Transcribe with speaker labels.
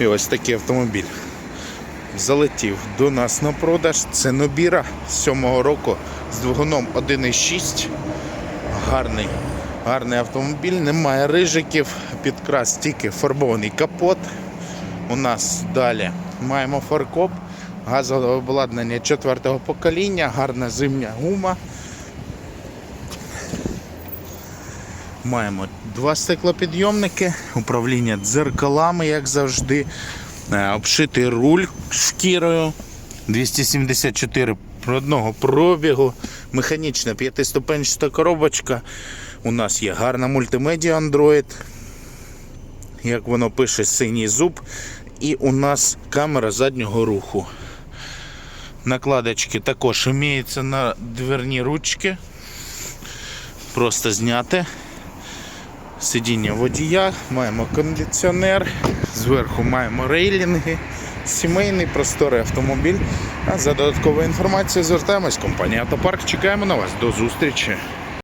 Speaker 1: І ось такий автомобіль. Залетів до нас на продаж. Це Нобіра 7-го року з двигуном 1.6. Гарний, гарний автомобіль, немає рижиків, підкрас тільки фарбований капот. У нас далі маємо фаркоп, газове обладнання 4-го покоління, гарна зимня гума. Маємо два стеклопідйомники, управління дзеркалами, як завжди, е, обшитий руль шкірою, 274 одного пробігу, механічна п'ятиступенчата коробочка. У нас є гарна мультимедіа Android, як воно пише, синій зуб. І у нас камера заднього руху. Накладочки також імеються на дверні ручки. Просто зняти сидіння водія, маємо кондиціонер, зверху маємо рейлінги, сімейний просторий автомобіль. А за додатковою інформацією звертаємось. Компанія Автопарк. Чекаємо на вас. До зустрічі.